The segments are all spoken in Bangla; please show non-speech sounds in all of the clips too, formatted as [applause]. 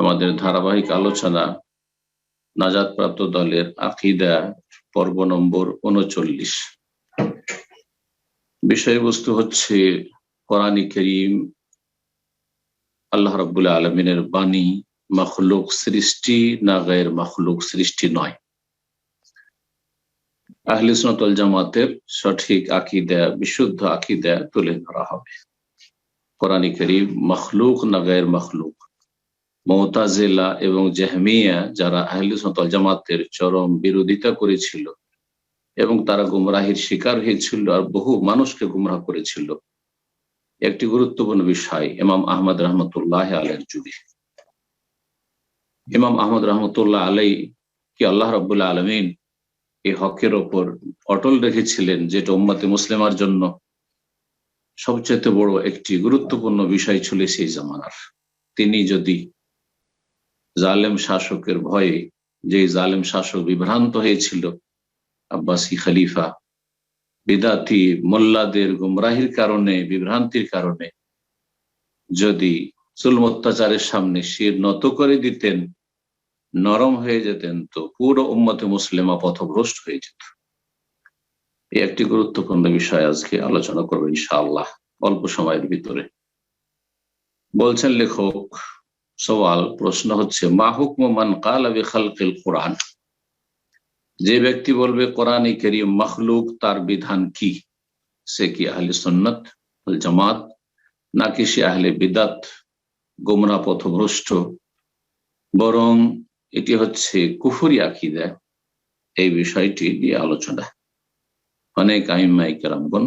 আমাদের ধারাবাহিক আলোচনা নাজাদপ্রাপ্ত দলের আকিদা পর্ব নম্বর উনচল্লিশ। বিষয়বস্তু হচ্ছে কোরআনী করিম, আল্লাহ রবুল্লাহ আলমিনের বাণী, মখলুক সৃষ্টি না গায়ের মখলুক সৃষ্টি নয়। আহলে জামাতের সঠিক আকিদা, বিশুদ্ধ আকিদা তুলে ধরা হবে। কোরআনী করিম, মখলুক না গায়ের মখলুক? মমতাজেলা এবং জেহমিয়া, যারা আহলে সনতল জামাতের চরম বিরোধিতা করেছিল এবং তারা গুমরাহির শিকার হয়েছিল আর বহু মানুষকে গুমরাহ করেছিল। একটি গুরুত্বপূর্ণ বিষয়, ইমাম আহমদ রহমতুল্লাহ আলের যুগে। ইমাম আহমদ রহমতুল্লাহ আলাই কি আল্লাহ রবুল্লাহ আলমিন এই হকের ওপর অটল রেখেছিলেন যেটা উম্মাতে মুসলিমার জন্য সবচেয়ে বড় একটি গুরুত্বপূর্ণ বিষয় ছিল সেই জামানার। তিনি যদি জালেম শাসকের ভয়ে যে জালেম শাসক বিভ্রান্ত হয়েছিল আব্বাসী খালিফা, বিদাতি মোল্লাদের গুমরাহির কারণে, বিভ্রান্তির কারণে যদি চুলম অত্যাচারের সামনে শির নত করে দিতেন, নরম হয়ে যেতেন, তো পুরো উম্মতে মুসলিমা পথভ্রষ্ট হয়ে যেত। এই একটি গুরুত্বপূর্ণ বিষয় আজকে আলোচনা করব ইনশাআল্লাহ, অল্প সময়ের ভিতরে। বলছেন লেখক সওয়াল, প্রশ্ন হচ্ছে, মা হুকমান কাল আবি খালকিল কোরআন? যে ব্যক্তি বলবে, কোরআন করিম, মখলুক, তার বিধান কি? সে কি আহলে সন্নত জামাত, নাকি সে আহলে বিদাত, গোমরা পথভ্রষ্ট? বরং এটি হচ্ছে কুফুরি আকিদা, এই বিষয়টি নিয়ে আলোচনা। অনেক আহিমাই কেরামগণ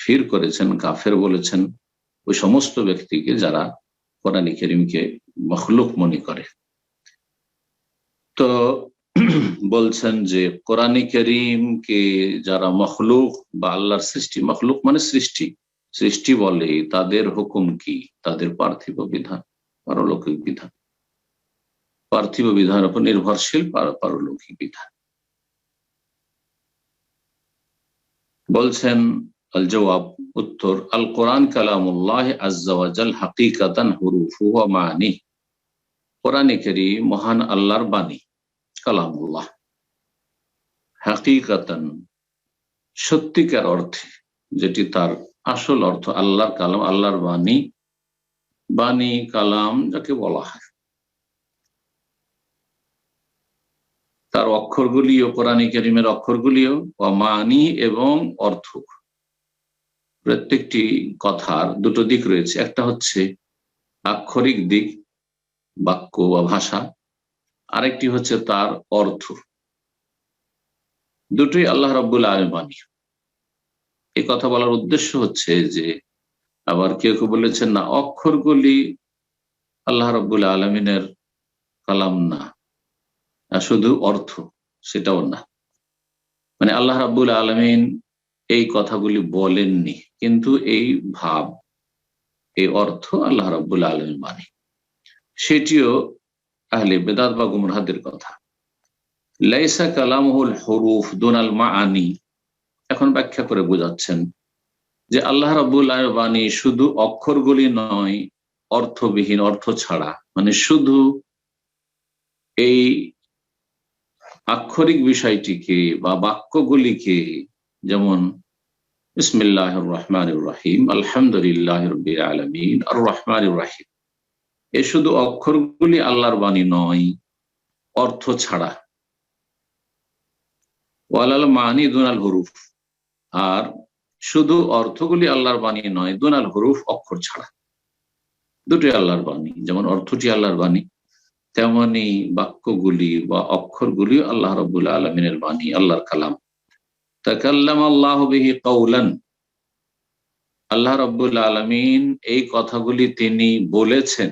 ফির করেছেন, কাফের বলেছেন, ওই সমস্ত ব্যক্তিকে যারা কোরআন করিমকে মখলুক মনে করে তো বলছেন যে কোরআন করিমকে যারা মখলুক বা আল্লাহর সৃষ্টি মখলুক মানে সৃষ্টি সৃষ্টি বলে তাদের হুকুম কি তাদের পার্থিব বিধান পারলৌকিক বিধান পার্থিব বিধানের উপর নির্ভরশীল পারলৌকিক বিধান বলছেন আল জবাব উত্তর আল কোরআন কালামুল্লাহ আজ্জাওয়াজাল হাকিকাতান হুরুফু মানি কোরআন করি মহান আল্লাহর বাণী, কালামুল্লাহ। হাকিকাতান, সত্যিকার অর্থে যেটি তার আসল অর্থ আল্লাহর কালাম, আল্লাহর বাণী বাণী, কালাম যাকে বলা হয়। তার অক্ষরগুলিও কোরআনী করিমের অক্ষরগুলিও মানি এবং অর্থ প্রত্যেকটি কথার দুটো দিক রয়েছে। একটা হচ্ছে আক্ষরিক দিক বাক্য বা ভাষা। আরেকটি হচ্ছে তার অর্থ। দুটোই আল্লাহ রব্বুল আলমানি। এই কথা বলার উদ্দেশ্য হচ্ছে যে, আবার কেউ কেউ বলেছেন, না, অক্ষরগুলি আল্লাহ রব্বুল আলমিনের কালাম না। শুধু অর্থ, সেটাও না। মানে আল্লাহ রাবুল আলমিন এই কথাগুলি বলেননি, কিন্তু এই ভাব, এই অর্থ আল্লাহ রাবুল আলমিন মানে। সেটিও আহলে বেদাত বা গুমরাহাদের কথা। লাইসা কালামহুল হরুফ দোনাল মা আনি এখন ব্যাখ্যা করে বোঝাচ্ছেন যে আল্লাহ রাবুল বাণী শুধু অক্ষরগুলি নয়, অর্থবিহীন, অর্থ ছাড়া মানে শুধু এই আক্ষরিক বিষয়টিকে বা বাক্যগুলিকে যেমন ইসমিল্লাহ রহমান রাহিম, আলহামদুলিল্লাহ রবির আলমিন, আর রহমান রাহিম। এ শুধু অক্ষরগুলি আল্লাহর বাণী নয়, অর্থ ছাড়া। ওয়ালাল মানি দুনাল হরুফ। আর শুধু অর্থগুলি আল্লাহর বাণী নয়, দুনাল হরুফ অক্ষর ছাড়া। দুটি আল্লাহর বাণী, যেমন অর্থটি আল্লাহর বাণী, তেমনি বাক্যগুলি বা অক্ষরগুলি আল্লাহ রবুল্লা আলমিনের বাণী, আল্লাহর কালাম। তাকাল্লাম আল্লাহ বিহি কৌলান আল্লাহ রব্বুল আলমিন এই কথাগুলি তিনি বলেছেন।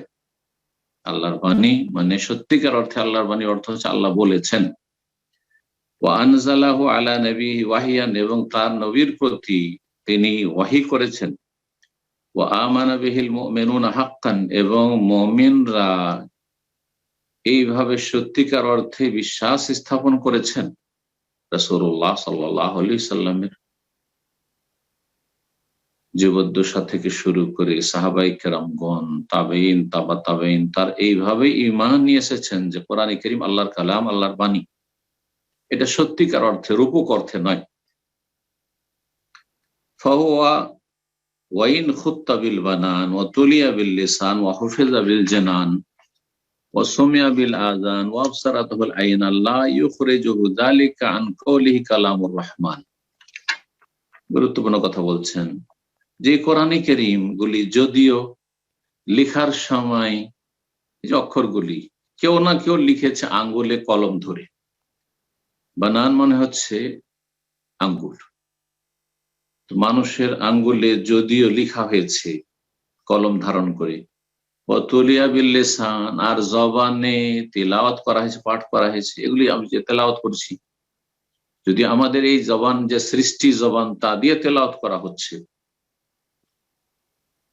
আল্লাহর বাণী মানে সত্যিকার অর্থে আল্লাহর বাণী অর্থ হচ্ছে আল্লাহ বলেছেন। ওয়ানজালাহু আলা নবী ওয়াহিয়ান, এবং তার নবীর প্রতি তিনি ওয়াহি করেছেন। ও আমানবিহিল মেনুন হাক্কান, এবং মমিনরা এইভাবে সত্যিকার অর্থে বিশ্বাস স্থাপন করেছেন। রসুল্লাহ সাল্লাহ আলি সাল্লামের জীবদ্দশা থেকে শুরু করে সাহাবাই কেরামগণ তাবেইন তাবা তাবেইন তার এইভাবে ইমান নিয়ে এসেছেন যে কোরআন করিম আল্লাহর কালাম, আল্লাহর বাণী। এটা সত্যিকার অর্থে রূপক অর্থে নয়। ওয়াইন বানান ও তুলিয়া বিল জানান বিল আইন আল্লাহ কালামুর রহমান। গুরুত্বপূর্ণ কথা বলছেন। যে কোরআনে করিম গুলি যদিও লিখার সময় অক্ষরগুলি, কেউ না কেউ লিখেছে আঙ্গুলে কলম ধরে। বানান মনে হচ্ছে আঙ্গুল। মানুষের আঙ্গুলে যদিও লিখা হয়েছে কলম ধারণ করে অতুলিয়া বিল্লেসান আর জবানে তেলাওয়াত করা হয়েছে, পাঠ করা হয়েছে, এগুলি আমি যে তেলাওয়াত করছি। যদি আমাদের এই জবান, যে সৃষ্টি জবান, তা দিয়ে তেলাওয়াত করা হচ্ছে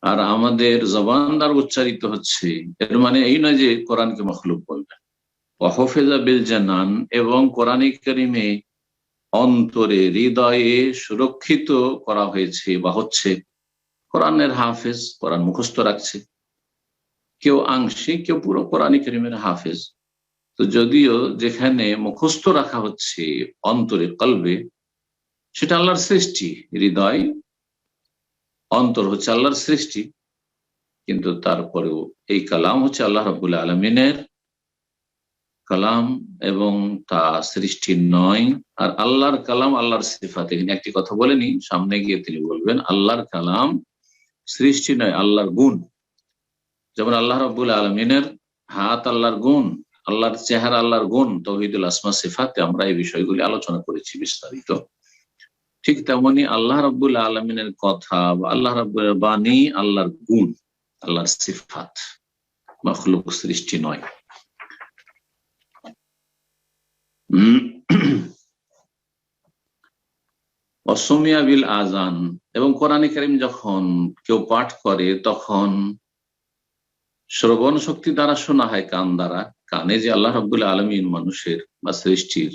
আর আমাদের জবান দ্বারা উচ্চারিত হচ্ছে। এর মানে এই নয় যে কোরআনকে মখলুক বলবেন। অহফেজা বিল জানান এবং কোরআন করিমে অন্তরে হৃদয়ে সুরক্ষিত করা হয়েছে বা হচ্ছে কোরআনের হাফেজ, কোরআন মুখস্থ রাখছে। কেউ আংশিক, কেউ পুরো কোরআন করিমের হাফেজ। তো যদিও যেখানে মুখস্থ রাখা হচ্ছে অন্তরে কলবে, সেটা আল্লাহর সৃষ্টি, হৃদয় অন্তর হচ্ছে আল্লাহর সৃষ্টি, কিন্তু তারপরেও এই কালাম হচ্ছে আল্লাহ রবুল্লা আলমিনের কালাম এবং তা সৃষ্টি নয়। আর আল্লাহর কালাম আল্লাহর সিফাত। এখানে একটি কথা বলেনি সামনে গিয়ে তিনি বলবেন, আল্লাহর কালাম সৃষ্টি নয়, আল্লাহর গুণ। যেমন আল্লাহ রবুল আলমিনের হাত আল্লাহর গুণ, আল্লাহর চেহারা আল্লাহর গুণ, তহিদুল আসমা সিফাতে আমরা এই বিষয়গুলি আলোচনা করেছি বিস্তারিত। ঠিক তেমনি আল্লাহ রব্বুল আলমিনের কথা বা আল্লাহ রব্বুল বাণী আল্লাহর গুণ, আল্লাহর সিফাত, মখলুক সৃষ্টি নয়। অসমিয়া বিল আজান এবং কোরআন করিম যখন কেউ পাঠ করে, তখন শ্রবণ শক্তি দ্বারা শোনা হয় কান দ্বারা, কানে যে আল্লাহ রব্বুল আলমিন মানুষের বা সৃষ্টির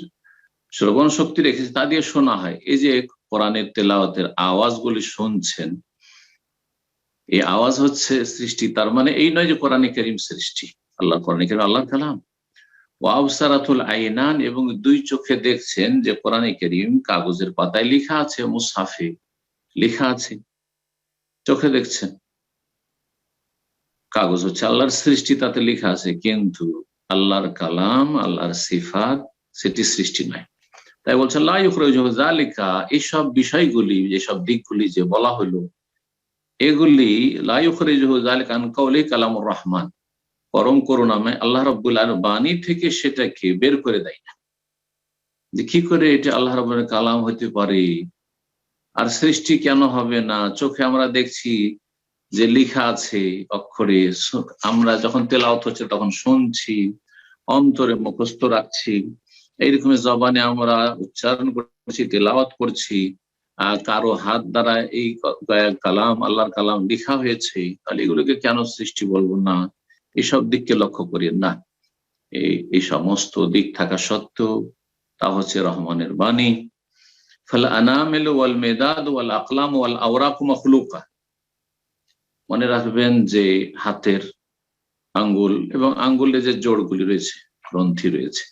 শ্রবণ শক্তি রেখেছে, তা দিয়ে শোনা হয়। এই যে কোরআনের তেলাওয়াতের আওয়াজগুলি শুনছেন, এই আওয়াজ হচ্ছে সৃষ্টি, তার মানে এই নয় যে কোরআনে করিম সৃষ্টি আল্লাহ কোরআন করিম আল্লাহ কালাম। ওয়াবসারাতুল আইনান, এবং দুই চোখে দেখছেন যে কোরআনে করিম কাগজের পাতায় লিখা আছে, মুসাফে লিখা আছে। চোখে দেখছেন, কাগজ হচ্ছে আল্লাহর সৃষ্টি, তাতে লিখা আছে, কিন্তু আল্লাহর কালাম, আল্লাহর সিফাত, সেটি সৃষ্টি নয়। তাই বলছে লাইকা এইসব বিষয়গুলি যেসব দিকগুলি যে বলা হলো এগুলি লাইকালি কালামুর রহমান পরম করুণামে আল্লাহ রব্বুল্লাহ বাণী থেকে সেটাকে বের করে দেয় না। যে কি করে এটা আল্লাহ রব্বুলের কালাম হতে পারে? আর সৃষ্টি কেন হবে না? চোখে আমরা দেখছি যে লিখা আছে অক্ষরে, আমরা যখন তেলাওত হচ্ছে তখন শুনছি, অন্তরে মুখস্থ রাখছি। এইরকমের জবানে আমরা উচ্চারণ করছি, তেলাওয়াত করছি কারও হাত দ্বারা এই কালাম, আল্লাহর কালাম লিখা হয়েছে, তাহলে এগুলোকে কেন সৃষ্টি বলব না? এসব দিককে লক্ষ্য করি না। এই এই সমস্ত দিক থাকা সত্ত্বেও তা হচ্ছে রহমানের বাণী। ফলে আনামেল ওয়াল মেদাদ ওয়াল আকলাম ওয়াল আওরাক মখলুকা। মনে রাখবেন যে হাতের আঙ্গুল এবং আঙ্গুলে যে জোড়গুলি রয়েছে, গ্রন্থি রয়েছে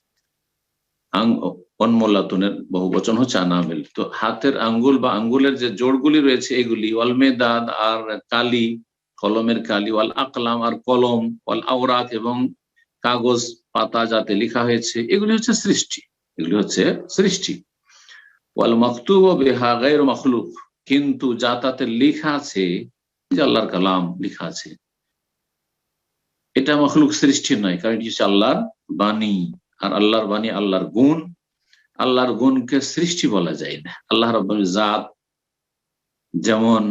অনমোল্লাতনের বহু বচন হচ্ছে আনামিল। তো হাতের আঙ্গুল বা আঙ্গুলের যে জোড়গুলি রয়েছে, এগুলি অলমেদাদ আর কালি, কলমের কালি, ওয়াল আকলাম আর কলম, ওয়াল আওরাত এবং কাগজ, পাতা যাতে লেখা হয়েছে, এগুলি হচ্ছে সৃষ্টি। এগুলি হচ্ছে সৃষ্টি। ওয়াল মকতুব ও বেহা গায়ের মখলুক, কিন্তু যা তাতে লেখা আছে আল্লাহর কালাম লেখা আছে। এটা মখলুক সৃষ্টি নয়, কারণ এটি হচ্ছে আল্লাহর বাণী। আর আল্লাহর বাণী আল্লাহর গুণ, আল্লাহর গুণকে সৃষ্টি বলা যায় না। আল্লাহ রব জাত যেমন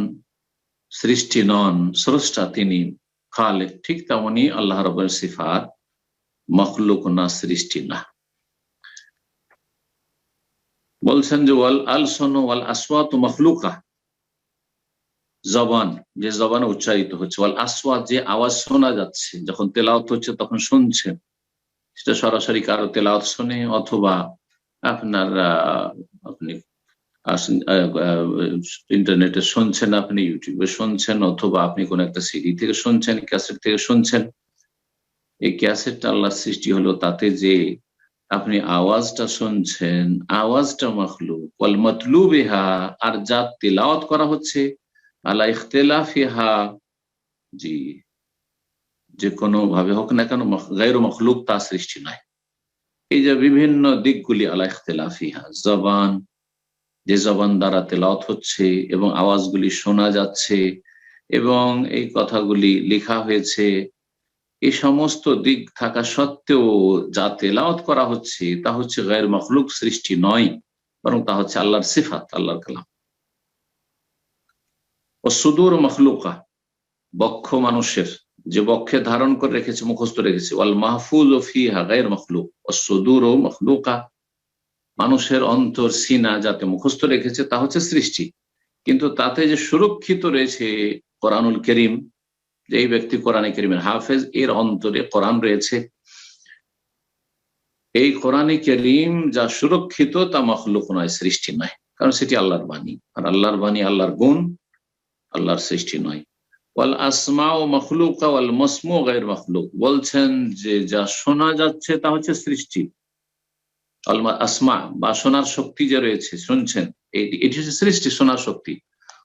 সৃষ্টি নন, স্রষ্টা তিনি, খালেক ঠিক তেমনি আল্লাহ রব সিফাত মখলুক না, সৃষ্টি না। বলছেন যে, ওয়াল আল সোনো ওয়াল আসওয়াত মখলুকা জবান, যে জবানে উচ্চারিত হচ্ছে, ওয়াল আসওয়াত যে আওয়াজ শোনা যাচ্ছে, যখন তেলাওত হচ্ছে তখন শুনছেন। সেটা সরাসরি কারও তেলাওত শুনে অথবা আপনার আপনি ইন্টারনেটে শুনছেন, আপনি ইউটিউবে শুনছেন অথবা আপনি কোন একটা সিডি থেকে শুনছেন, ক্যাসেট থেকে শুনছেন, এই ক্যাসেটটা আল্লাহর সৃষ্টি হলো তাতে যে আপনি আওয়াজটা শুনছেন, আওয়াজটা মখলু ওয়াল মতলুবিহা, আর যা তেলাওয়াত করা হচ্ছে, আলা ইখতিলাফিহা, জি। যে কোনো ভাবে হোক না কেন গায়ের মখলুক তা সৃষ্টি নয়। এই যে বিভিন্ন দিকগুলি আলা জবান, যে জবান দ্বারা তেলাওয়াত হচ্ছে এবং আওয়াজগুলি শোনা যাচ্ছে এবং এই কথাগুলি লেখা হয়েছে, এই সমস্ত দিক থাকা সত্ত্বেও যা তেলাওয়াত করা হচ্ছে তা হচ্ছে গায়ের মখলুক সৃষ্টি নয়, বরং তা হচ্ছে আল্লাহর সিফাত, আল্লাহর কালাম। ও সুদূর মখলুকা, বক্ষ মানুষের যে বক্ষে ধারণ করে রেখেছে, মুখস্থ রেখেছে। ওয়াল মাহফুজ ও ফিহা গায়ের মখলুক, ও সুদূর ও মখলুকা। মানুষের অন্তর সিনা যাতে মুখস্থ রেখেছে, তা হচ্ছে সৃষ্টি। কিন্তু তাতে যে সুরক্ষিত রয়েছে কোরআনুল করিম, যে এই ব্যক্তি কোরআনে করিমের হাফেজ, এর অন্তরে কোরআন রয়েছে। এই কোরআনে করিম যা সুরক্ষিত, তা মখলুক নয়, সৃষ্টি নয়। কারণ সেটি আল্লাহর বাণী। আর আল্লাহর বাণী আল্লাহর গুণ, আল্লাহর সৃষ্টি নয়। ওয়াল আসমা ও মখলুকা ওয়াল মসমু গায়ের মখলুক। বলছেন যে যা শোনা যাচ্ছে তা হচ্ছে সৃষ্টি। আসমা, বা শোনার শক্তি যে রয়েছে, শুনছেন? এটি হচ্ছে সৃষ্টি, শোনার শক্তি।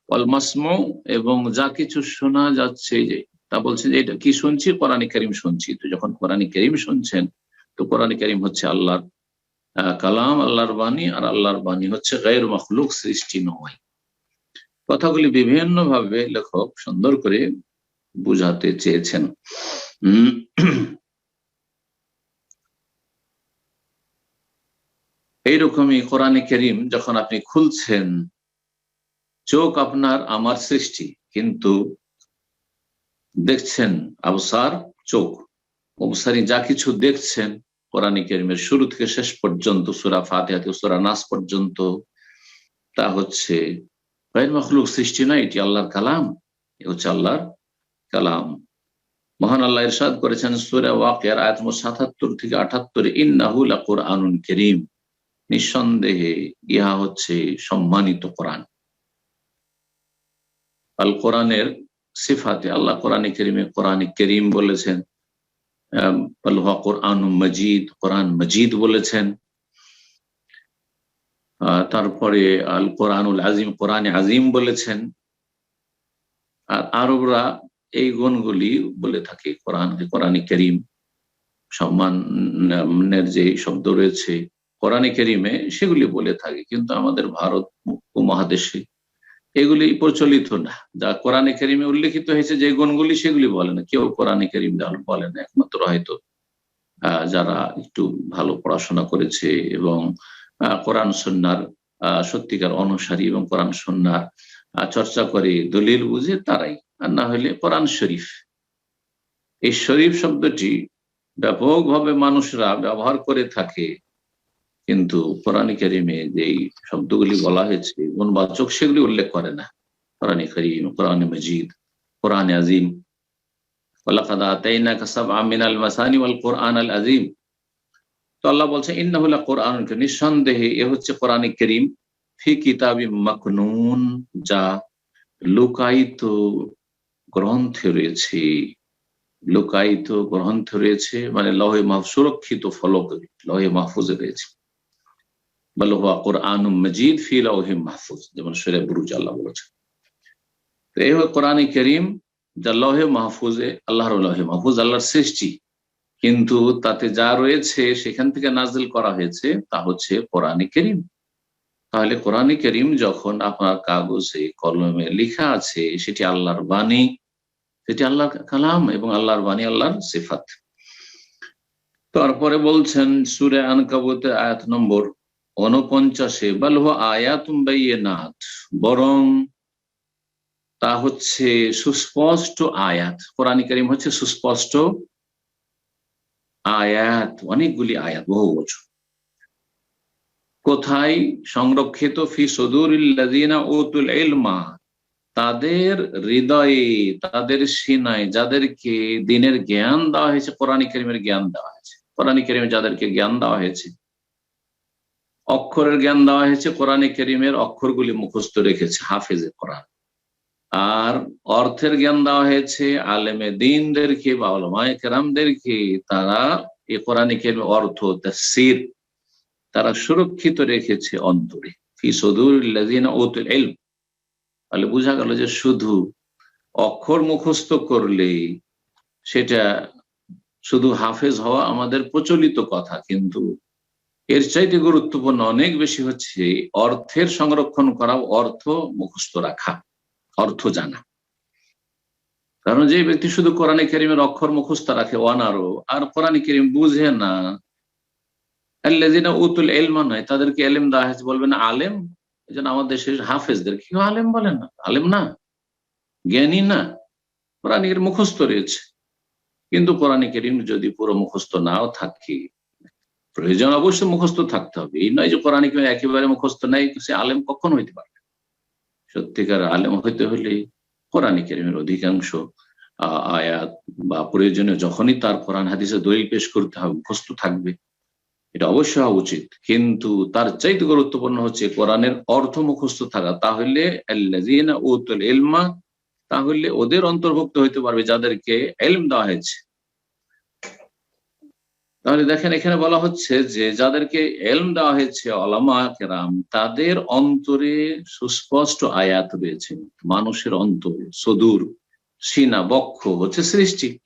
ওয়াল মাসমু এবং যা কিছু শোনা যাচ্ছে, যে তা বলছেন যে এটা কি শুনছি? কোরআন করিম শুনছি। তো যখন কোরআন করিম শুনছেন, তো কোরআন করিম হচ্ছে আল্লাহর কালাম, আল্লাহর বাণী, আর আল্লাহর বাণী হচ্ছে গায়ের মখলুক, সৃষ্টি নয়। কথাগুলি বিভিন্ন ভাবে লেখক সুন্দর করে বুঝাতে চেয়েছেন। এইরকমই কোরআনে করিম যখন আপনি খুলছেন, চোখ আপনার আমার সৃষ্টি, কিন্তু দেখছেন আবসার চোখ। অবসারি যা কিছু দেখছেন কোরআনী কেরিমের শুরু থেকে শেষ পর্যন্ত, সুরা ফাতে সুরা নাস পর্যন্ত, তা হচ্ছে মখলুক সৃষ্টি নয় এটি আল্লাহর কালাম। এ হচ্ছে আল্লাহর কালাম। মহান আল্লাহ ইরশাদ করেছেন সুরা ওয়াকিয়ার আয়াতম সাতাত্তর থেকে আঠাত্তর ইন্নাহুল কোরআনুন করিম। নিঃসন্দেহে ইহা হচ্ছে সম্মানিত কোরআন। আল কোরআনের সিফাতে আল্লাহ কোরআন করিমে কোরআন করিম বলেছেন কোরআন মজিদ কোরআন মজিদ বলেছেন। তারপরে আল কোরআনুল আজিম, কোরআন আজিম বলেছেন। আর আরবরা এই গুণগুলি বলে থাকে কোরআন কোরআন করিম। সম্মানের যে শব্দ রয়েছে, কোরআন করিমে সেগুলি বলে থাকে, কিন্তু আমাদের ভারত উপমহাদেশে এগুলি প্রচলিত না। যা কোরআনে করিমে উল্লেখিত হয়েছে, যে গুণগুলি সেগুলি বলে না। কেউ কোরআনে করিম বলে না একমাত্র হয়তো যারা একটু ভালো পড়াশোনা করেছে এবং কোরআন সন্ন্যার সত্যিকার অনুসারী এবং কোরআন সন্ন্যার চর্চা করে দলিল বুঝে তারাই, আর না হলে কোরআন শরীফ। এই শরীফ শব্দটি ব্যাপকভাবে মানুষরা ব্যবহার করে থাকে, কিন্তু কোরআন করিমে যেই শব্দগুলি বলা হয়েছে, গুণবাচক সেগুলি উল্লেখ করে না। কোরআন করিম, কোরআন মজিদ, কোরআন আজিম। কোরআন আল আজিম। তো আল্লাহ বলছে ইন্নাহুল্লা কোরআন নিঃসন্দেহে এ হচ্ছে কোরআন করিম। ফি কিতাবি মকনুন, যা লুকায়িত গ্রন্থে রয়েছে। লুকায়িত গ্রন্থ রয়েছে মানে লহে মাহ সুরক্ষিত ফলক, লহে মাহফুজে রয়েছে। বল হুয়া কোরআন মজিদ ফি লহে মাহফুজ, যেমন সেরে বুরুজ আল্লাহ বলেছে তো এই কোরআন করিম, যা লহে মাহফুজে, আল্লাহর লহে মাহফুজ, আল্লাহর সৃষ্টি। কিন্তু তাতে যা রয়েছে সেখান থেকে নাজিল করা হয়েছে তা হচ্ছে কোরআন করিম। তাহলে কোরআন করিম যখন আপনার কাগজে, কলমে লিখা আছে, সেটি আল্লাহর বাণী, সেটি আল্লাহর কালাম এবং আল্লাহর বাণী আল্লাহর সিফাত। তারপরে বলছেন সুরে আনকাবুতে আয়াত নম্বর অনপঞ্চাশে বালহ আয়াতুম নাথ বরং তা হচ্ছে সুস্পষ্ট আয়াত। কোরআন করিম হচ্ছে সুস্পষ্ট আয়াত, অনেকগুলি আয়াত বহু বছর। কোথায়? সংরক্ষিত ফি সদুরিল্লাদিনা ওতুল এলমা তাদের হৃদয়ে, তাদের সিনায়, যাদেরকে দিনের জ্ঞান দেওয়া হয়েছে, কোরআন করিমের জ্ঞান দেওয়া হয়েছে। কোরআন করিমে যাদেরকে জ্ঞান দেওয়া হয়েছে, অক্ষরের জ্ঞান দেওয়া হয়েছে, কোরআনে কেরিমের অক্ষরগুলি মুখস্থ রেখেছে হাফেজে কোরআন। আর অর্থের জ্ঞান দেওয়া হয়েছে আলেমে দিনদেরকে বা আলমায় কেরামদেরকে। তারা এ কোরআনে কেরিমের অর্থ সির তারা সুরক্ষিত রেখেছে অন্তরে। ফি সদুর ওতুল এলম তাহলে বোঝা গেল যে শুধু অক্ষর মুখস্থ করলে সেটা শুধু হাফেজ হওয়া আমাদের প্রচলিত কথা, কিন্তু এর চাইতে গুরুত্বপূর্ণ অনেক বেশি হচ্ছে অর্থের সংরক্ষণ করা, অর্থ মুখস্থ রাখা। অর্থ জানা। কারণ যে ব্যক্তি শুধু কোরআনে কেরিমের অক্ষর মুখস্থ রাখে ওয়ানারো আর কোরআনে কেরিম বুঝে না উতুল এলমা নয়, তাদেরকে এলেম বলবেন আলেম। আমাদের দেশের হাফেজদের আলেম না। আলেম না, জ্ঞানী না মুখস্থ রয়েছে। কিন্তু কোরআন করিম যদি পুরো মুখস্থ নাও থাকে, প্রয়োজন অবশ্যই মুখস্থ থাকতে হবে। এই নয় যে কোরআন একেবারে মুখস্থ নাই, সে আলেম কখন হইতে পারবে? সত্যিকার আলেম হইতে হলে কোরআন করিমের অধিকাংশ আয়াত বা প্রয়োজনীয় যখনই তার কোরআন হাদিসে দলিল পেশ করতে হবে, মুখস্থ থাকবে। এটা অবশ্যই হওয়া উচিত। কিন্তু তার চাইতে গুরুত্বপূর্ণ হচ্ছে কোরআনের অর্থ মুখস্থ থাকা। তাহলে এলমা তাহলে ওদের অন্তর্ভুক্ত হইতে পারবে যাদেরকে এলম দেওয়া হয়েছে। তাহলে দেখেন এখানে বলা হচ্ছে যে যাদেরকে এলম দেওয়া হয়েছে অলামা কেরাম, তাদের অন্তরে সুস্পষ্ট আয়াত রয়েছে। মানুষের অন্তর, সদূর, সিনা, বক্ষ হচ্ছে সৃষ্টি।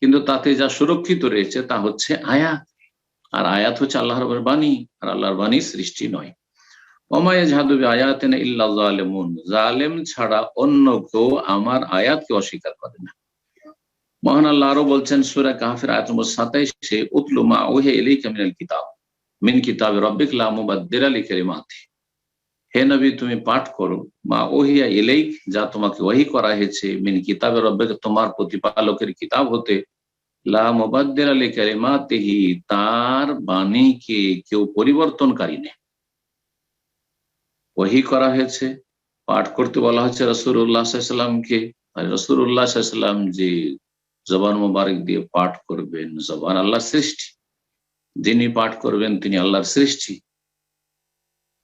কিন্তু তাতে যা সুরক্ষিত রয়েছে তা হচ্ছে আয়াত। আর আয়াত হচ্ছে আল্লাহর বাণী, আর আল্লাহর বাণী সৃষ্টি নয়। অমায় ঝাদুবি আয়াতেন ইল্লা জালেমুন, জালেম ছাড়া অন্য কেউ আমার আয়াতকে অস্বীকার করে না। মহান আল্লাহ আরও বলছেন, সুরা কাহাফের আয়াত নম্বর সাতাইশে, উতলু মা ওহে এলি কামিনাল কিতাব, মিন কিতাবে রব্বিক লামুবাদ্দির আলী কেরিমাতি হে নবী, তুমি পাঠ করো, মা ওহিয়া এলেই যা তোমাকে ওহি করা হয়েছে, মিন কিতাবে রব্বিক, তোমার প্রতিপালকের কিতাব হতে লামুবাদ্দির আলী কেরিমাতিহি তার বাণীকে কেউ পরিবর্তনকারী নেই। ওহি করা হয়েছে, পাঠ করতে বলা হচ্ছে রসুল্লাহামকে রসুল্লাহাম যে জবান মোবারক দিয়ে পাঠ করবেন, জবান আল্লাহর সৃষ্টি। যিনি পাঠ করবেন, তিনি আল্লাহর সৃষ্টি।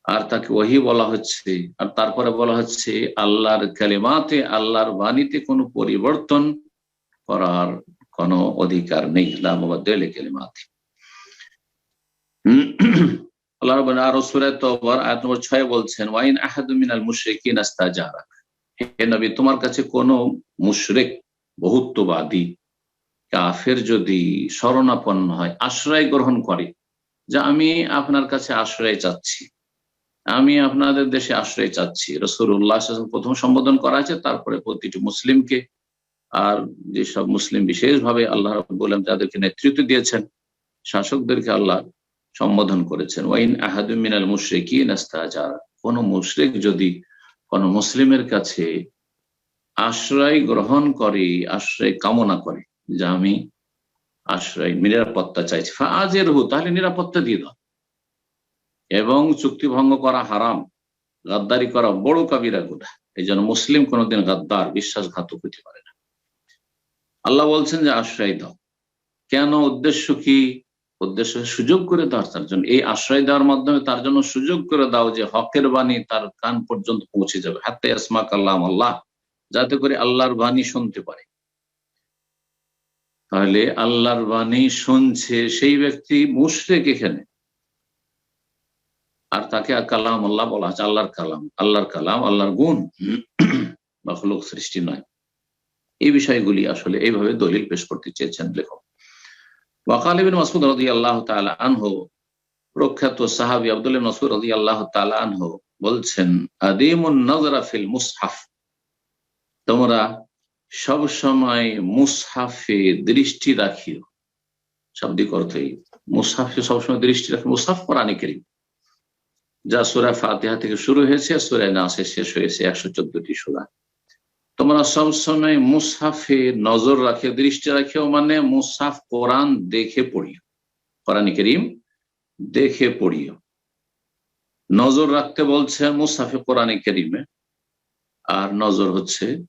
আর তাকে ওহি বলা হচ্ছে, আর তারপরে বলা হচ্ছে, আল্লাহর কালেমাতে, আল্লাহর বাণীতে কোনো পরিবর্তন করার কোনো অধিকার নেই। লামবাদ কালেমাতে। আল্লাহ আরও ছয় বলছেন ওয়াইন আহাদু মিনাল তোমার কাছে কোনো মুশরিক বহুত্ববাদী। কাফের যদি শরণাপন্ন হয়, আশ্রয় গ্রহণ করে যে আমি আপনার কাছে আশ্রয় চাচ্ছি, আমি আপনাদের দেশে আশ্রয় চাচ্ছি। রসুল্লাহ প্রথম সম্বোধন করা আছে, তারপরে প্রতিটি মুসলিমকে আর যেসব মুসলিম বিশেষভাবে আল্লাহ বললাম যাদেরকে নেতৃত্ব দিয়েছেন, শাসকদেরকে আল্লাহ সম্বোধন করেছেন। ওয়াইন আহাদুমিনাল মুশরিক কোনো মুশরিক যদি কোনো মুসলিমের কাছে আশ্রয় গ্রহণ করে, আশ্রয় কামনা করে যে আমি আশ্রয়, নিরাপত্তা চাইছি। আজের হু তাহলে নিরাপত্তা দিয়ে দাও। এবং চুক্তি ভঙ্গ করা হারাম, গাদ্দারি করা বড় কাবিরা গুণা এই জন্য মুসলিম কোনোদিন গাদ্দার, বিশ্বাসঘাতক হতে পারে না। আল্লাহ বলছেন যে আশ্রয় দাও। কেন? উদ্দেশ্য কি? উদ্দেশ্য সুযোগ করে দাও তার জন্য। এই আশ্রয় দেওয়ার মাধ্যমে তার জন্য সুযোগ করে দাও যে হকের বাণী তার কান পর্যন্ত পৌঁছে যাবে। হাতে আসমা কাল্লাম আল্লাহ। যাতে করে আল্লাহর বাণী শুনতে পারে। তাহলে আল্লাহর বাণী শুনছে সেই ব্যক্তি মুশরেক এখানে। আর তাকে কালাম আল্লাহ বলা হচ্ছে, আল্লাহর কালাম আল্লাহর কালাম, আল্লাহর গুণ। বা হলুক সৃষ্টি নয়। এই বিষয়গুলি আসলে এইভাবে দলিল পেশ করতে চেয়েছেন লেখক। ওয়াকালিবিন মাসুদ রদি আল্লাহ তালা আনহু, প্রখ্যাত সাহাবি আব্দুল মাসুদ রদি আল্লাহ তালা আনহু বলছেন, আদিমুন নজরা ফিল মুসহাফ। তোমরা সব সময় মুসহাফে দৃষ্টি রাখিও। শাব্দিক অর্থই মুসহাফে সবসময় দৃষ্টি রাখি। মুসাফ কোরআন করিম। যা সুরা ফাতিহা থেকে শুরু হয়েছে সুরায় নাসে শেষ হয়েছে, একশো চোদ্দটি সুরা। তোমরা সবসময় মুসাফে নজর রাখিও, দৃষ্টি রাখিও মানে মুসাফ কোরআন দেখে পড়িও। কোরআন করিম, দেখে পড়িও। নজর রাখতে বলছে মুসাফে কোরআন করিমে। আর নজর হচ্ছে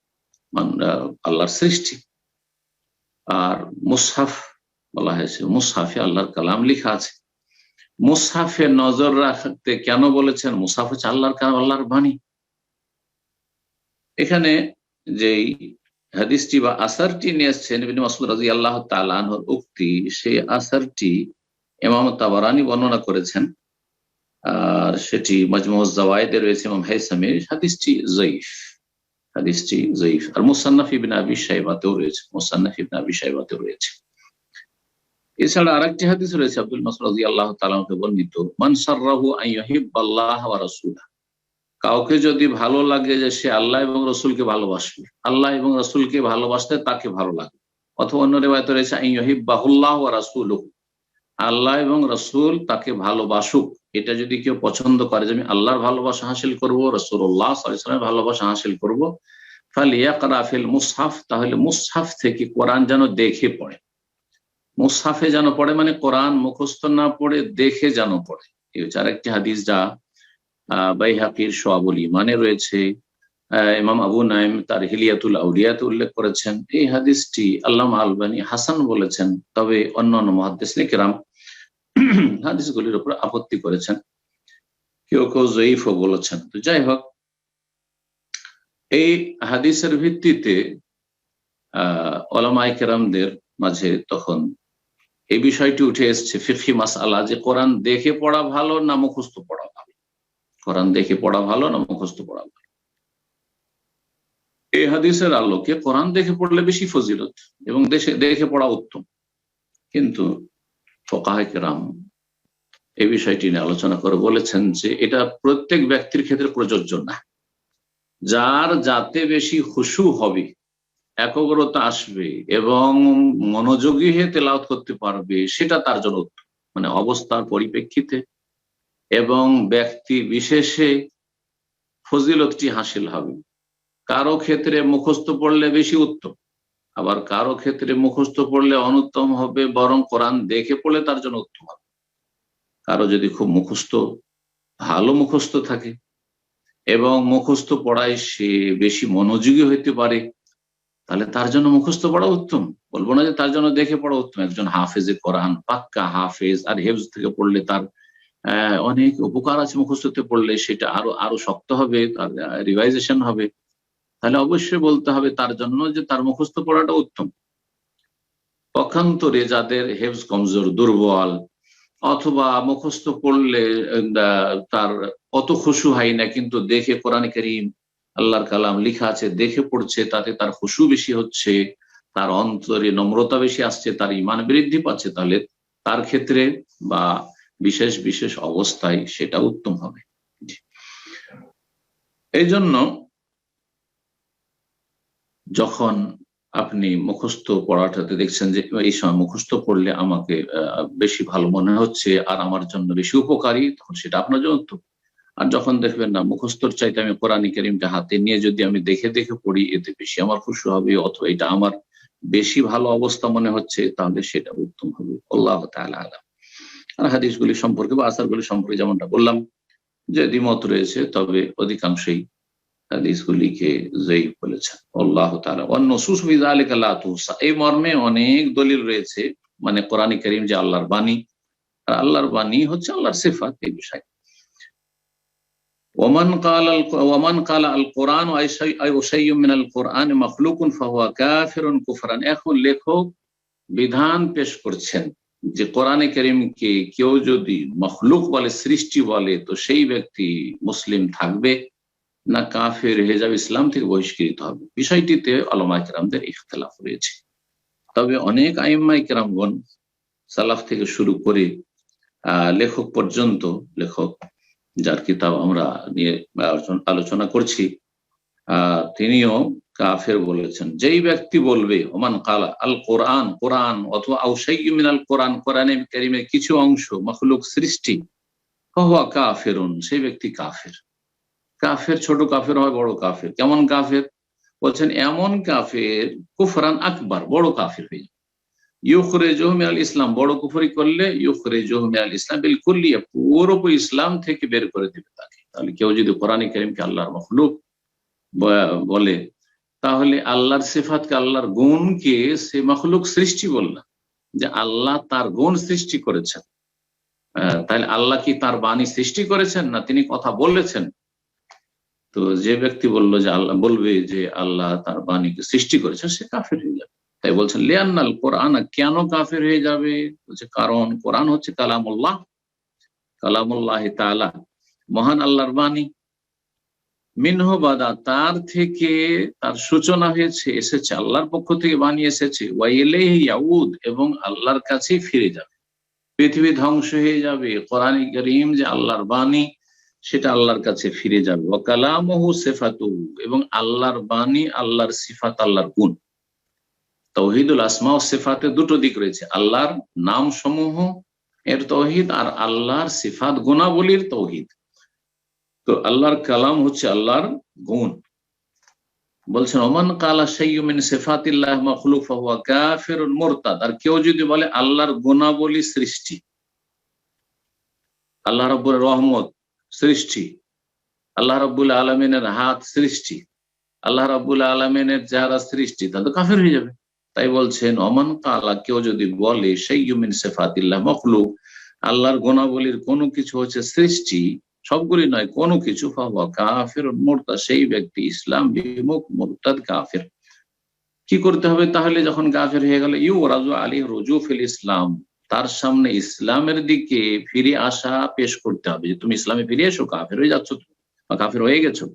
আল্লাহর সৃষ্টি। আর মুসাফ বলা হয়েছে মুসাফে আল্লাহর কালাম লিখা আছে। মুসাফে নজর রাখতে কেন বলেছেন? মুসাফ হচ্ছে আল্লাহর কারণ আল্লাহর বাণী। এখানে যেই হাদিসটি বা আসারটি নিয়ে এসছেন মাসুদ রাজি আল্লাহ তালানহর উক্তি, সেই আসারটি এমাম তাবারানি বর্ণনা করেছেন। আর সেটি মজমুজ জাওয়ায়দে রয়েছে ইমাম হাইসামের হাদিসটি জয়ীফ। হাদিসটি জয়ীফ। আর মুসান্নাফ ইবিন আবি সাহেবাতেও রয়েছে। আবি সাহেবাতেও রয়েছে। এছাড়া হাদিস রয়েছে আব্দুল আল্লাহ তালামকে বর্ণিত রাসূলা কাউকে যদি ভালো লাগে যে সে আল্লাহ এবং রসুলকে ভালোবাসবে, আল্লাহ এবং রসুলকে ভালোবাসতে তাকে ভালো লাগবে অথবা অন্য রেবায়ত রয়েছে বাহুল্লাহ রাসুল আল্লাহ এবং রসুল তাকে ভালোবাসুক। এটা যদি কেউ পছন্দ করে যে আমি আল্লাহর ভালোবাসা হাসিল করব রসুল্লাহ ভালোবাসা হাসিল করব ফালিয়াকরাফিল মুসাফ তাহলে মুসাফ থেকে কোরআন যেন দেখে পড়ে। মুসাফে যেন পড়ে মানে কোরআন মুখস্থ না পড়ে, দেখে যেন পড়ে। এই হচ্ছে আরেকটি হাদিস যা বাইহাকির সোয়াবুল ইমানে রয়েছে। ইমাম আবু নাইম তার হিলিয়াতুল আউলিয়াতে উল্লেখ করেছেন। এই হাদিসটি আল্লাহ আলবানী হাসান বলেছেন, তবে অন্য অন্য মহাদিস কেরাম [clears throat] হাদিসগুলির উপর আপত্তি করেছেন। কেউ কেউ জয়ীফও বলেছেন। তো যাই হোক, এই হাদিসের ভিত্তিতে, আহ ওলামাই কেরামদের মাঝে তখন এই বিষয়টি উঠে এসছে ফিফি মাস আল্লাহ যে কোরআন দেখে পড়া ভালো না মুখস্থ পড়া ভালো? কোরআন দেখে পড়া ভালো না মুখস্থ পড়া ভালো? এই হাদিসের আলোকে কোরআন দেখে পড়লে বেশি ফজিলত এবং দেশে, দেখে পড়া উত্তম। কিন্তু ফকাহেকেরাম এই বিষয়টি নিয়ে আলোচনা করে বলেছেন যে এটা প্রত্যেক ব্যক্তির ক্ষেত্রে প্রযোজ্য না। যার যাতে বেশি খুশু হবে, একগ্রতা আসবে এবং মনোযোগী হয়ে তেলাওত করতে পারবে, সেটা তার জন্য মানে অবস্থার পরিপ্রেক্ষিতে এবং ব্যক্তি বিশেষে ফজিলতটি হাসিল হবে। কারও ক্ষেত্রে মুখস্থ পড়লে বেশি উত্তম। আবার কারও ক্ষেত্রে মুখস্থ পড়লে অনুত্তম হবে, বরং কোরআন দেখে পড়লে তার জন্য উত্তম হবে। কারও যদি খুব মুখস্থ, ভালো মুখস্থ থাকে, এবং মুখস্থ পড়ায় সে বেশি মনোযোগী হইতে পারে, তাহলে তার জন্য মুখস্থ পড়া উত্তম। বলব না যে তার জন্য দেখে পড়া উত্তম। একজন হাফেজে কোরআন, পাক্কা হাফেজ, আর হেফজ থেকে পড়লে তার অনেক উপকার আছে মুখস্থতে পড়লে, সেটা আরও আরও শক্ত হবে, তার রিভাইজেশন হবে। তাহলে অবশ্যই বলতে হবে তার জন্য যে তার মুখস্থ পড়াটা উত্তম। পক্ষান্তরে যাদের হেফজ কমজোর, দুর্বল, অথবা মুখস্থ পড়লে তার অত খুশু হয় না, কিন্তু দেখে কোরআন করিম, আল্লাহর কালাম লিখা আছে, দেখে পড়ছে, তাতে তার খুশু বেশি হচ্ছে, তার অন্তরে নম্রতা বেশি আসছে, তার ইমান বৃদ্ধি পাচ্ছে, তাহলে তার ক্ষেত্রে বা বিশেষ বিশেষ অবস্থায় সেটা উত্তম হবে। এই জন্য যখন আপনি মুখস্থ পড়াটাতে দেখছেন যে, এই সময় মুখস্থ পড়লে আমাকে বেশি ভালো মনে হচ্ছে আর আমার জন্য বেশি উপকারী তখন সেটা আপনার জন্য আর যখন দেখবেন, না, মুখস্থর চাইতে আমি কোরআন করিমটা হাতে নিয়ে যদি আমি দেখে দেখে পড়ি, এতে বেশি আমার খুশি হবে অথবা এটা আমার বেশি ভালো অবস্থা মনে হচ্ছে তাহলে সেটা উত্তম হবে। আল্লাহ আলাম। আর হাদিসগুলি সম্পর্কে বা আসারগুলি সম্পর্কে যেমনটা বললাম, যে দ্বিমত রয়েছে, তবে অধিকাংশই হাদিসগুলিকে জয়ী বলেছেন আল্লাহ তালা অন্য সুসবিদা আলিক আল্লাহ এই মর্মে অনেক দলিল রয়েছে মানে কোরআন করিম যে আল্লাহর বাণী, আর আল্লাহর বাণী হচ্ছে আল্লাহর সেফাত এই বিষয়। ওমান কাল ওমান কাল আল কোরআন মিনাল কোরআন মখলুকুন, ফাহুয়া কাফিরুন কুফরান। এখন লেখক বিধান পেশ করছেন যে কোরআনে করিমকে কেউ যদি মখলুক বলে, সৃষ্টি বলে, তো সেই ব্যক্তি মুসলিম থাকবে। না কাফের হেজাব ইসলাম থেকে বহিষ্কৃত হবে। বিষয়টিতে আলমা কেরামদের ইখতলাফ রয়েছে। তবে অনেক আইম্মাই কেরামগণ সালাফ থেকে শুরু করে লেখক পর্যন্ত, লেখক যার কিতাব আমরা নিয়ে আলোচনা করছি তিনিও কাফের বলেছেন, যেই ব্যক্তি বলবে, ওমান কালা আল কোরআন কোরআন অথবা আউসাইমিন আল কোরআন, কোরআনে করিমের কিছু অংশ, মখলুক সৃষ্টি হওয়া কাফেরুন, সেই ব্যক্তি কাফের। কাফের, ছোট কাফের হয়, বড় কাফের। কেমন কাফের? বলছেন, এমন কাফের, কুফরান আকবার, বড় কাফের হয়ে যাবে। ইউখরে জহমিয়াল ইসলাম, বড় কুফরি করলে ইউখরে জহমিয়াল ইসলাম বিলকুল্লিয়া পুরোপুরি ইসলাম থেকে বের করে দেবে তাকে। তাহলে কেউ যদি কোরআন করিমকে আল্লাহর মখলুক বলে, তাহলে আল্লাহর সেফাতকে, আল্লাহর গুণকে সে মখলুক সৃষ্টি বললাম যে আল্লাহ তার গুণ সৃষ্টি করেছেন। তাহলে আল্লাহ কি তার বাণী সৃষ্টি করেছেন না তিনি কথা বলেছেন? তো যে ব্যক্তি বলল যে আল্লাহ, বলবে যে আল্লাহ তার বাণীকে সৃষ্টি করেছেন, সে কাফের হয়ে যাবে। তাই বলছেন, লিয়ান্নাল কোরআন কেন কাফের হয়ে যাবে? বলছে, কারণ কোরআন হচ্ছে কালামুল্লাহ। কালামুল্লাহ তাআলা, মহান আল্লাহর বাণী। মিনহবাদা তার থেকে তার সূচনা হয়েছে, এসেছে, আল্লাহর পক্ষ থেকে বানিয়ে এসেছে। ইয়াউদ, এবং আল্লাহর কাছেই ফিরে যাবে। পৃথিবী ধ্বংস হয়ে যাবে। কোরআন করিম যে আল্লাহর বাণী সেটা আল্লাহর কাছে ফিরে যাবে। ওয়াকালামহু সেফাতু, এবং আল্লাহর বাণী, আল্লাহর সিফাত, আল্লাহর গুণ। তৌহিদুল আসমা ও সেফাতে দুটো দিক রয়েছে। আল্লাহর নাম সমূহ এর তৌহিদ, আর আল্লাহর সিফাত গুণাবলীর তৌহিদ। তো আল্লাহর কালাম হচ্ছে আল্লাহর গুণ। বলছেন, ওমান কালা সাইয়ুমিন সিফাতিল্লাহ মাখলুক ফাহুয়া কাফিরুন মুরতাদ। আর কেউ যদি বলে, আল্লাহর গুণাবলী সৃষ্টি। আল্লাহ রাব্বুল রহমত। সৃষ্টি। আল্লাহ রাব্বুল আলমিনের হাত সৃষ্টি। আল্লাহ রাব্বুল আলমিনের যারা সৃষ্টি। তা তো কাফের হয়ে যাবে। তাই বলছেন, অমান কালা কেউ যদি বলে সাইয়ুমিন সিফাতিল্লাহ মখলুক আল্লাহর গুণাবলীর কোনো কিছু হচ্ছে সৃষ্টি, সবগুলি নয়, কোনো কিছু কাফের মোরতা সেই ব্যক্তি ইসলাম বিমুখ, মোরতাদ কাফের। কি করতে হবে তাহলে যখন কাফের হয়ে গেল? ইউ রাজু আলী রজুফিল ইসলাম। তার সামনে ইসলামের দিকে ফিরে আসা পেশ করতে হবে। যে তুমি ইসলামে ফিরে এসো কাফের হয়ে যাচ্ছ তুমি, বা কাফের হয়ে গেছো।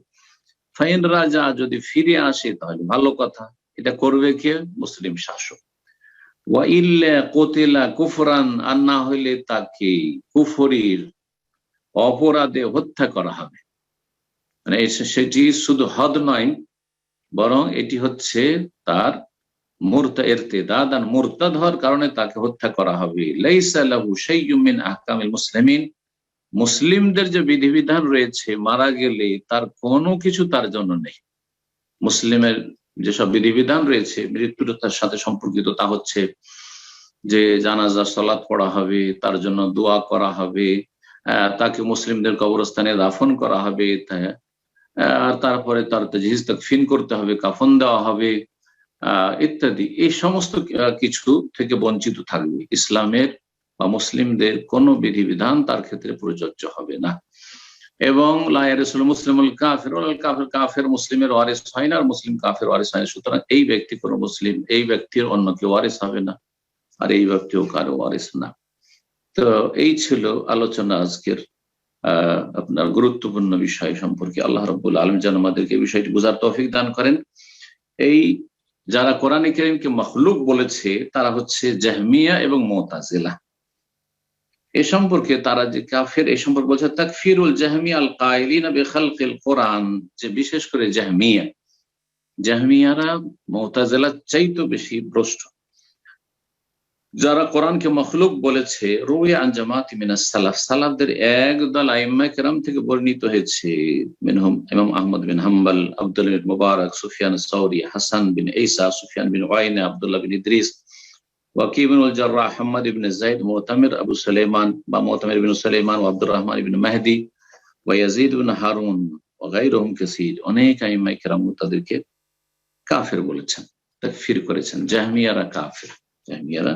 ফাইন রাজা যদি ফিরে আসে তাহলে ভালো কথা এটা করবে কে? মুসলিম শাসক। ওয়া ইল্লা কোতেলা কুফরান আর না হইলে তাকে কুফরির অপরাধে হত্যা করা হবে। মানে সেটি শুধু হদ নয় বরং এটি হচ্ছে তার মুরতা এরতেদাদ আর মুরতাদ হওয়ার কারণে তাকে হত্যা করা হবে। মিন মুসলিমিন। মুসলিমদের যে বিধিবিধান রয়েছে, মারা গেলে তার কোনো কিছু তার জন্য নেই। মুসলিমের যেসব বিধিবিধান রয়েছে মৃত্যুর সাথে সম্পর্কিত, তা হচ্ছে যে জানাজা সলাৎ পড়া হবে, তার জন্য দোয়া করা হবে তাকে মুসলিমদের কবরস্থানে দাফন করা হবে তারপরে তার জিহিজ ফিন করতে হবে, কাফন দেওয়া হবে। ইত্যাদি। এই সমস্ত কিছু থেকে বঞ্চিত থাকবে। ইসলামের বা মুসলিমদের কোনো বিধিবিধান তার ক্ষেত্রে প্রযোজ্য হবে না। এবং লায়ারসুল মুসলিমুল কাফের কাফের কাফের মুসলিমের ওয়ারিস হয় না, আর মুসলিম কাফের ওয়ারিস হয় না। সুতরাং এই ব্যক্তি কোনো মুসলিম, এই ব্যক্তির অন্য কেউ ওয়ারিস হবে না, আর এই ব্যক্তিও কারও ওয়ারিস না। তো এই ছিল আলোচনা আজকের, আহ, আপনার গুরুত্বপূর্ণ বিষয় সম্পর্কে। আল্লাহ রব্বুল আলম যেন আমাদেরকে বিষয়টি বোঝার তৌফিক দান করেন। এই যারা কোরআন করিমকে মখলুক বলেছে, তারা হচ্ছে জাহমিয়া এবং মোতাজিলা। এ সম্পর্কে তারা যে কাফের, এ সম্পর্কে বলছে, তাকফিরুল জাহমিয়া আল কায়লিন বেখালকিল কোরআন, যে বিশেষ করে জাহমিয়া। জাহমিয়ারা মোতাজেলা চাইতো বেশি ভ্রষ্ট। যারা কোরআনকে মখলুক বলেছে, রুই আঞ্জামাত মিনাস সালাফ, সালাফদের একদল আইম্মা কেরাম থেকে বর্ণিত হয়েছে। মিনহুম ইমাম আহমদ বিন হাম্বাল, আব্দুল বিন মুবারক, সুফিয়ান সৌরি হাসান বিন ঈসা, সুফিয়ান বিন ওয়াইনা আব্দুল্লাহ বিন ইদ্রিস, ওয়াকিব বিন জাররাহ হাম্মাদ ইবনে যায়েদ মুতামির আবু সুলাইমান বা মুতামির বিন সুলাইমান ও আব্দুর রহমান ইবনে মাহদি ওয়া ইয়াজিদ বিন হারুন ওয়া গায়রুহুম কাসীর। অনেক আইম্মা কেরাম তাদেরকে কাফের বলেছেন, তাকফির করেছেন। জাহমিয়ারা কাফের, জাহমিয়ারা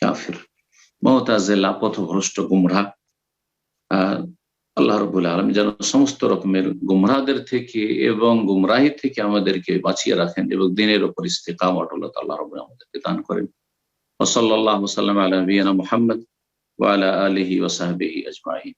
কাফির। মহতাজেলা পথভ্রষ্ট গুমরা। আল্লাহ রবুল আলম যেন সমস্ত রকমের গুমরাদের থেকে এবং গুমরাহি থেকে আমাদেরকে বাঁচিয়ে রাখেন এবং দিনের ওপর ইস্তেকাম অটলত আল্লাহ রব আমাদেরকে দান করেন। ওসল্লাহ সাল্লাম আলহ মোহাম্মদ ওয়ালা আলহি ওসাহবিহি আজমাহিন